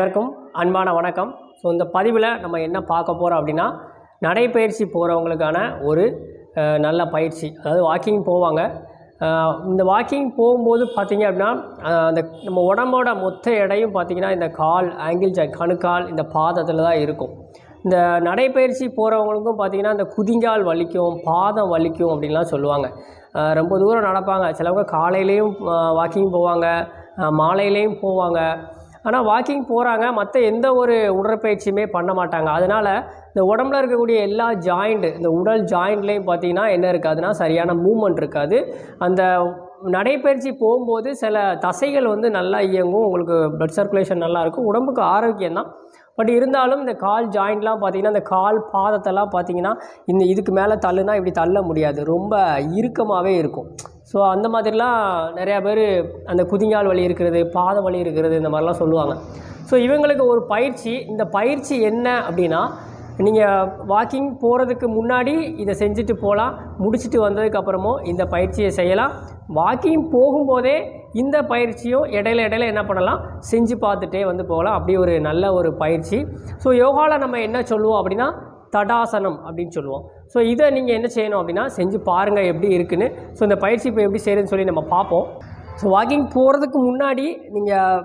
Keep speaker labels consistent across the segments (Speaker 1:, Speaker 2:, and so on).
Speaker 1: எல்லாருக்கும் அன்பான வணக்கம். ஸோ இந்த பதிவில் நம்ம என்ன பார்க்க போகிறோம் அப்படின்னா நடைப்பயிற்சி போகிறவங்களுக்கான ஒரு நல்ல பயிற்சி. அதாவது வாக்கிங் போவாங்க. இந்த வாக்கிங் போகும்போது பார்த்தீங்க அப்படின்னா அந்த நம்ம உடம்போட மொத்த எடையும் பார்த்தீங்கன்னா இந்த கால் ஆங்கிள் ஜாயின் கணுக்கால் இந்த பாதத்தில் தான் இருக்கும். இந்த நடைப்பயிற்சி போகிறவங்களுக்கும் பார்த்திங்கன்னா இந்த குதிங்கால் வலிக்கும் பாதம் வலிக்கும் அப்படின்லாம் சொல்லுவாங்க. ரொம்ப தூரம் நடப்பாங்க. சிலவங்க காலையிலையும் வாக்கிங் போவாங்க. மாலையிலையும் போவாங்க. ஆனால் வாக்கிங் போகிறாங்க மற்ற எந்த ஒரு உடற்பயிற்சியுமே பண்ண மாட்டாங்க. அதனால் இந்த உடம்புல இருக்கக்கூடிய எல்லா ஜாயிண்ட்டு இந்த உடல் ஜாயிண்ட்லேயும் பார்த்தீங்கன்னா என்ன இருக்காதுன்னா சரியான மூமெண்ட் இருக்காது. அந்த நடைப்பயிற்சி போகும்போது சில தசைகள் வந்து நல்லா இயங்கும். உங்களுக்கு ப்ளட் சர்க்குலேஷன் நல்லாயிருக்கும் உடம்புக்கு ஆரோக்கியம் தான் பட் இருந்தாலும் இந்த கால் ஜாயிண்ட்லாம் பார்த்தீங்கன்னா இந்த கால் பாதத்தெல்லாம் பார்த்தீங்கன்னா இந்த இதுக்கு மேலே தள்ளுனா இப்படி தள்ள முடியாது. ரொம்ப இறுக்கமாகவே இருக்கும். ஸோ அந்த மாதிரிலாம் நிறையா பேர் அந்த குதிங்கால் வலி இருக்கிறது பாத வலி இருக்கிறது இந்த மாதிரிலாம் சொல்லுவாங்க. ஸோ இவங்களுக்கு ஒரு பயிற்சி இந்த பயிற்சி என்ன அப்படின்னா நீங்கள் வாக்கிங் போகிறதுக்கு முன்னாடி இதை செஞ்சுட்டு போகலாம் முடிச்சுட்டு வந்ததுக்கப்புறமும் இந்த பயிற்சியை செய்யலாம். வாக்கிங் போகும்போதே இந்த பயிற்சியும் இடையில இடையில என்ன பண்ணலாம் செஞ்சு பார்த்துட்டே வந்து போகலாம். அப்படி ஒரு நல்ல ஒரு பயிற்சி. ஸோ யோகாவில் நம்ம என்ன சொல்லுவோம் அப்படின்னா தடாசனம் அப்படின்னு சொல்லுவோம். ஸோ இதை நீங்கள் என்ன செய்யணும் அப்படின்னா செஞ்சு பாருங்கள் எப்படி இருக்குன்னு. ஸோ இந்த பயிற்சி இப்போ எப்படி செய்கிறதுன்னு சொல்லி நம்ம பார்ப்போம். ஸோ வாக்கிங் போகிறதுக்கு முன்னாடி நீங்கள்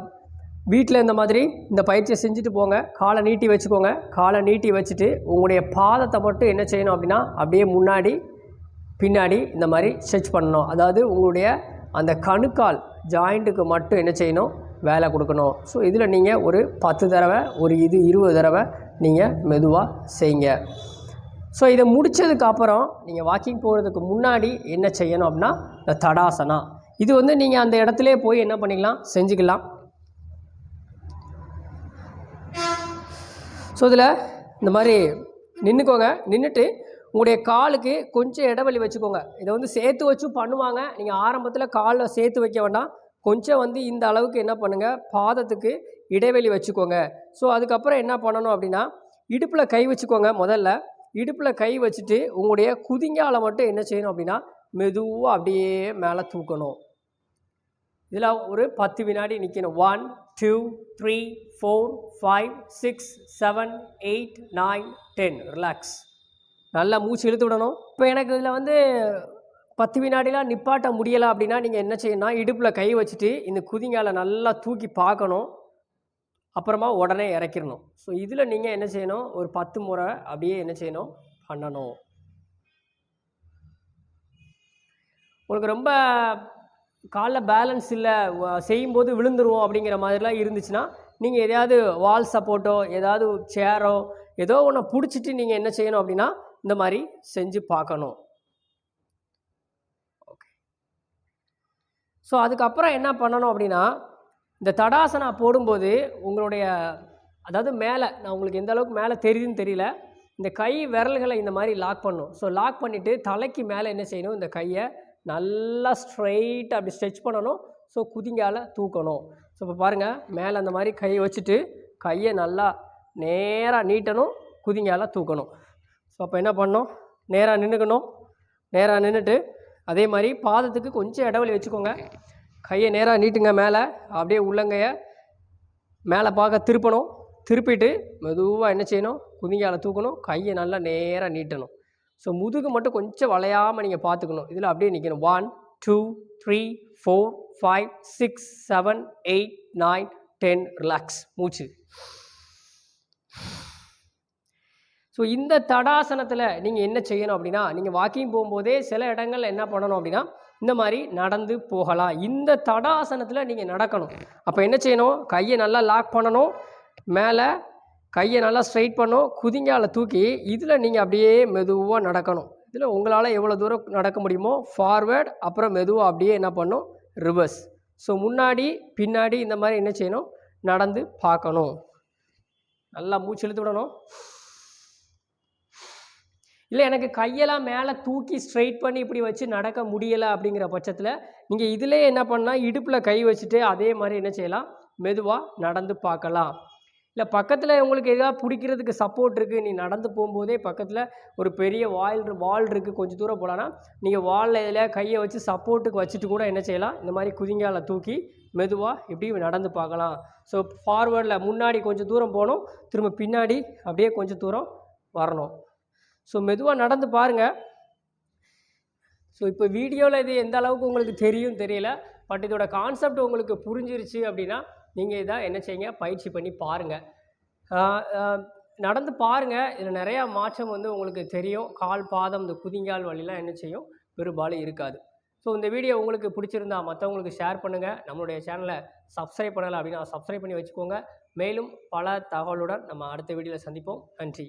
Speaker 1: வீட்டில் இந்த மாதிரி இந்த பயிற்சியை செஞ்சுட்டு போங்க. காலை நீட்டி வச்சுக்கோங்க. காலை நீட்டி வச்சுட்டு உங்களுடைய பாதத்தை மட்டும் என்ன செய்யணும் அப்படின்னா அப்படியே முன்னாடி பின்னாடி இந்த மாதிரி ஸ்ட்ரெச் பண்ணணும். அதாவது உங்களுடைய அந்த கணுக்கால் ஜாயிண்ட்டுக்கு மட்டும் என்ன செய்யணும்? வேலை கொடுக்கணும். ஸோ இதில் நீங்கள் ஒரு பத்து தடவை ஒரு இது இருபது தடவை நீங்கள் மெதுவாக செய்யுங்க. ஸோ இதை முடித்ததுக்கு அப்புறம் நீங்கள் வாக்கிங் போகிறதுக்கு முன்னாடி என்ன செய்யணும் அப்படின்னா இந்த தடாசனா. இது வந்து நீங்கள் அந்த இடத்துலே போய் என்ன பண்ணிக்கலாம்? செஞ்சுக்கலாம். ஸோ இதில் இந்த மாதிரி நின்றுக்கோங்க நின்றுட்டு உங்களுடைய காலுக்கு கொஞ்சம் இடைவெளி வச்சுக்கோங்க. இதை வந்து சேர்த்து வச்சும் பண்ணுவாங்க. நீங்கள் ஆரம்பத்தில் காலில் சேர்த்து வைக்க வேண்டாம். கொஞ்சம் வந்து இந்த அளவுக்கு என்ன பண்ணுங்கள் பாதத்துக்கு இடைவெளி வச்சுக்கோங்க. ஸோ அதுக்கப்புறம் என்ன பண்ணணும் அப்படின்னா இடுப்பில் கை வச்சுக்கோங்க முதல்ல. இடுப்பில் கை வச்சுட்டு உங்களுடைய குதிங்கால மட்டும் என்ன செய்யணும் அப்படின்னா மெதுவாக அப்படியே மேலே தூக்கணும். இதில் ஒரு பத்து வினாடி நிற்கணும் one two three four five six seven eight nine ten relax நல்லா மூச்சு இழுத்து விடணும். இப்போ எனக்கு இதில் வந்து பத்து வினாடிலாம் நிப்பாட்ட முடியலை அப்படின்னா நீங்கள் என்ன செய்யணும்னா இடுப்பில் கை வச்சுட்டு இந்த குதிங்கால நல்லா தூக்கி பார்க்கணும். அப்புறமா உடனே இறக்கிடணும் ஸோ இதில் நீங்கள் என்ன செய்யணும்? ஒரு பத்து முறை அப்படியே என்ன செய்யணும்? பண்ணணும். உங்களுக்கு ரொம்ப காலில் பேலன்ஸ் இல்லை செய்யும்போது விழுந்துருவோம் அப்படிங்கிற மாதிரிலாம் இருந்துச்சுன்னா நீங்கள் எதையாவது வால் சப்போர்ட்டோ ஏதாவது சேரோ ஏதோ ஒன்று பிடிச்சிட்டு நீங்கள் என்ன செய்யணும் அப்படின்னா இந்த மாதிரி செஞ்சு பார்க்கணும். ஓகே ஸோ அதுக்கப்புறம் என்ன பண்ணணும் அப்படின்னா இந்த தடாசனா போடும்போது உங்களுடைய அதாவது மேலே நான் உங்களுக்கு எந்த அளவுக்கு மேலே தெரியுதுன்னு தெரியல இந்த கை விரல்களை இந்த மாதிரி லாக் பண்ணும். ஸோ லாக் பண்ணிவிட்டு தலைக்கு மேலே என்ன செய்யணும்? இந்த கையை நல்லா ஸ்ட்ரைட்டாக அப்படி ஸ்ட்ரெச் பண்ணணும். ஸோ குதிங்கால தூக்கணும். ஸோ இப்போ பாருங்கள் மேலே அந்த மாதிரி கையை வச்சுட்டு கையை நல்லா நேராக நீட்டணும் குதிங்கால தூக்கணும். ஸோ அப்போ என்ன பண்ணணும்? நேராக நின்றுக்கணும் நேராக நின்றுட்டு அதே மாதிரி பாதத்துக்கு கொஞ்சம் இடைவெளி வச்சுக்கோங்க. கையை நேராக நீட்டுங்க மேலே அப்படியே உள்ளங்கையை மேலே பார்க்க திருப்பணும். திருப்பிட்டு மெதுவாக என்ன செய்யணும்? குதிங்கால தூக்கணும். கையை நல்லா நேராக நீட்டணும். ஸோ முதுகு மட்டும் கொஞ்சம் வளையாமல் நீங்கள் பார்த்துக்கணும். இதில் அப்படியே நிற்கணும் one two three four five six seven eight nine ten relax மூச்சு. ஸோ இந்த தடாசனத்தில் நீங்கள் என்ன செய்யணும் அப்படின்னா நீங்கள் வாக்கிங் போகும்போதே சில இடங்களில் என்ன பண்ணணும் அப்படின்னா இந்த மாதிரி நடந்து போகலாம். இந்த தடாசனத்தில் நீங்கள் நடக்கணும். அப்போ என்ன செய்யணும்? கையை நல்லா லாக் பண்ணணும். மேலே கையை நல்லா ஸ்ட்ரைட் பண்ணணும். குதிங்கால தூக்கி இதில் நீங்கள் அப்படியே மெதுவாக நடக்கணும். இதில் உங்களால் எவ்வளோ தூரம் நடக்க முடியுமோ ஃபார்வேர்ட் அப்புறம் மெதுவாக அப்படியே என்ன பண்ணும் ரிவர்ஸ் ஸோ முன்னாடி பின்னாடி இந்த மாதிரி என்ன செய்யணும்? நடந்து பார்க்கணும். நல்லா மூச்சு இழுத்து விடணும். இல்லை எனக்கு கையெல்லாம் மேலே தூக்கி ஸ்ட்ரைட் பண்ணி இப்படி வச்சு நடக்க முடியலை அப்படிங்கிற பட்சத்தில் நீங்கள் இதிலே என்ன பண்ணால் இடுப்பில் கை வச்சுட்டு அதே மாதிரி என்ன செய்யலாம்? மெதுவாக நடந்து பார்க்கலாம். இல்லை பக்கத்தில் உங்களுக்கு எதாவது பிடிக்கிறதுக்கு சப்போர்ட் இருக்குது நீ நடந்து போகும்போதே பக்கத்தில் ஒரு பெரிய வால் வால் இருக்குது கொஞ்சம் தூரம் போகலான்னா நீங்கள் வாலில் இதில் கையை வச்சு சப்போர்ட்டுக்கு வச்சுட்டு கூட என்ன செய்யலாம்? இந்த மாதிரி குதிங்கால தூக்கி மெதுவாக இப்படி நடந்து பார்க்கலாம். ஸோ ஃபார்வேர்டில் முன்னாடி கொஞ்சம் தூரம் போகணும் திரும்ப பின்னாடி அப்படியே கொஞ்சம் தூரம் வரணும். ஸோ மெதுவாக நடந்து பாருங்கள் ஸோ இப்போ வீடியோவில் இது எந்த அளவுக்கு உங்களுக்கு தெரியும் தெரியல. பட் இதோட கான்செப்ட் உங்களுக்கு புரிஞ்சிருச்சு அப்படின்னா நீங்கள் இதை என்ன செய்யுங்க? பயிற்சி பண்ணி பாருங்கள் நடந்து பாருங்கள் இதில் நிறையா மாற்றம் வந்து உங்களுக்கு தெரியும். கால் பாதம் இந்த குதிங்கால் வழிலாம் என்ன செய்யும்? பெரும்பாலும் இருக்காது. ஸோ இந்த வீடியோ உங்களுக்கு பிடிச்சிருந்தா மற்றவங்களுக்கு ஷேர் பண்ணுங்கள் நம்மளுடைய சேனலை சப்ஸ்கிரைப் பண்ணலை அப்படின்னா சப்ஸ்கிரைப் பண்ணி வச்சுக்கோங்க. மேலும் பல தகவலுடன் நம்ம அடுத்த வீடியோவில் சந்திப்போம். நன்றி.